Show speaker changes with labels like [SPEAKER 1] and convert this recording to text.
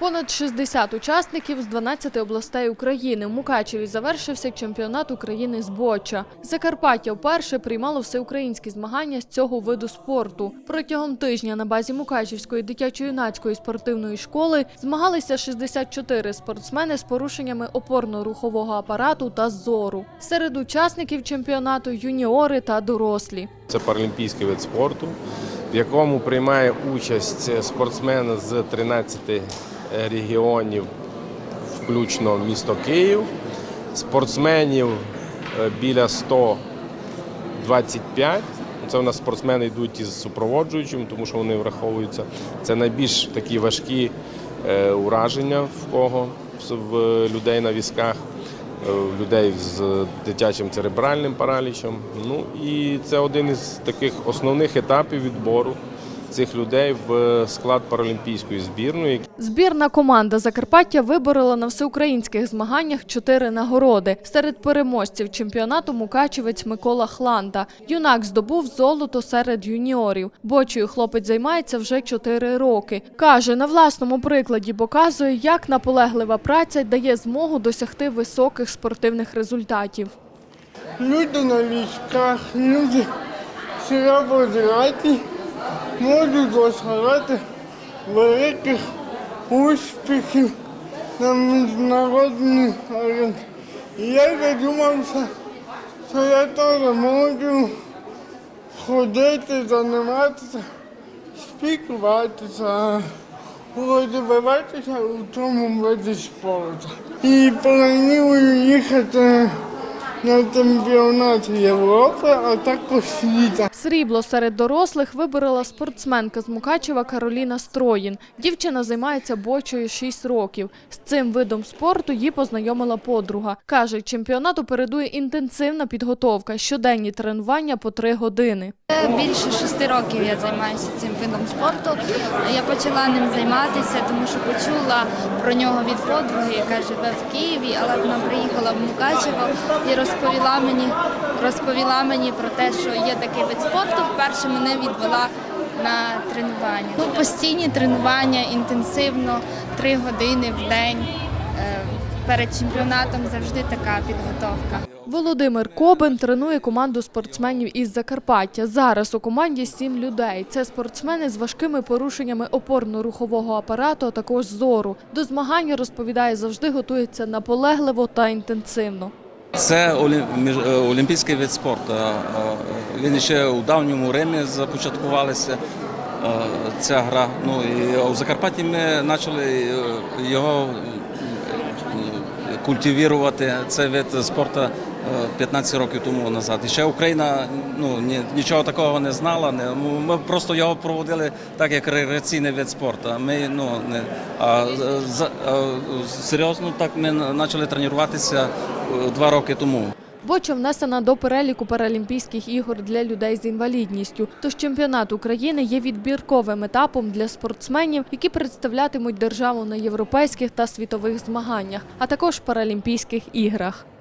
[SPEAKER 1] Понад 60 учасників з 12 областей України. В Мукачеві завершився чемпіонат України з боча. Закарпаття вперше приймало всеукраїнські змагання з цього виду спорту. Протягом тижня на базі Мукачівської дитячо-юнацької спортивної школи змагалися 64 спортсмени з порушеннями опорно-рухового апарату та зору. Серед учасників чемпіонату юніори та дорослі.
[SPEAKER 2] Це паралімпійський вид спорту, в якому приймає участь спортсмени з 13 регіонів, включно місто Київ. Спортсменів е, біля 125. Це у нас спортсмени йдуть із супроводжуючим, тому що вони враховуються. Це найбільш такі важкі е, ураження в кого в людей на візках. е, людей з дитячим церебральним паралічем. Ну і це один із таких основних етапів відбору цих людей в склад паралімпійської збірної.
[SPEAKER 1] Збірна команда Закарпаття виборола на всеукраїнських змаганнях чотири нагороди. Серед переможців чемпіонату мукачевець Микола Хланда. Юнак здобув золото серед юніорів. Бочою хлопець займається вже чотири роки. Каже, на власному прикладі показує, як наполеглива праця дає змогу досягти високих спортивних результатів.
[SPEAKER 3] Люди на військах, люди срабозраті можуть досягати великих успіхів на міжнародній арені. Я задумався, що я теж можу ходити, займатися, спілкуватися, розвиватися у цьому виді спорту. І планую їхати на чемпіонаті Європи, а також світа.
[SPEAKER 1] Срібло серед дорослих виборола спортсменка з Мукачева Кароліна Строїн. Дівчина займається бочою 6 років. З цим видом спорту її познайомила подруга. Каже, чемпіонату передує інтенсивна підготовка, щоденні тренування по 3 години.
[SPEAKER 4] Більше шести років я займаюся цим видом спорту. Я почала ним займатися, тому що почула про нього від подруги, яка живе в Києві, але вона приїхала в Мукачево і розповіла мені, розповіла мені про те, що є такий вид спорту. Вперше мене відвела на тренування. Ну, постійні тренування інтенсивно, три години в день. Перед чемпіонатом завжди така підготовка.
[SPEAKER 1] Володимир Кобин тренує команду спортсменів із Закарпаття. Зараз у команді сім людей. Це спортсмени з важкими порушеннями опорно-рухового апарату, а також зору. До змагань розповідає, завжди готується наполегливо та інтенсивно.
[SPEAKER 5] Це е, олімпійський вид спорту. Е, е, Він ще у давньому Римі започаткувалася ця гра. Ну і у Закарпатті ми почали його культивувати цей вид спорту е, 15 років тому назад. І ще Україна ну, ні- нічого такого не знала. Ми просто його проводили так, як рекреаційний вид спорту. Ми, ну, не, а, а, серйозно так ми почали тренуватися е, два роки тому.
[SPEAKER 1] Боча внесена до переліку Паралімпійських ігор для людей з інвалідністю. Тож чемпіонат України є відбірковим етапом для спортсменів, які представлятимуть державу на європейських та світових змаганнях, а також Паралімпійських іграх.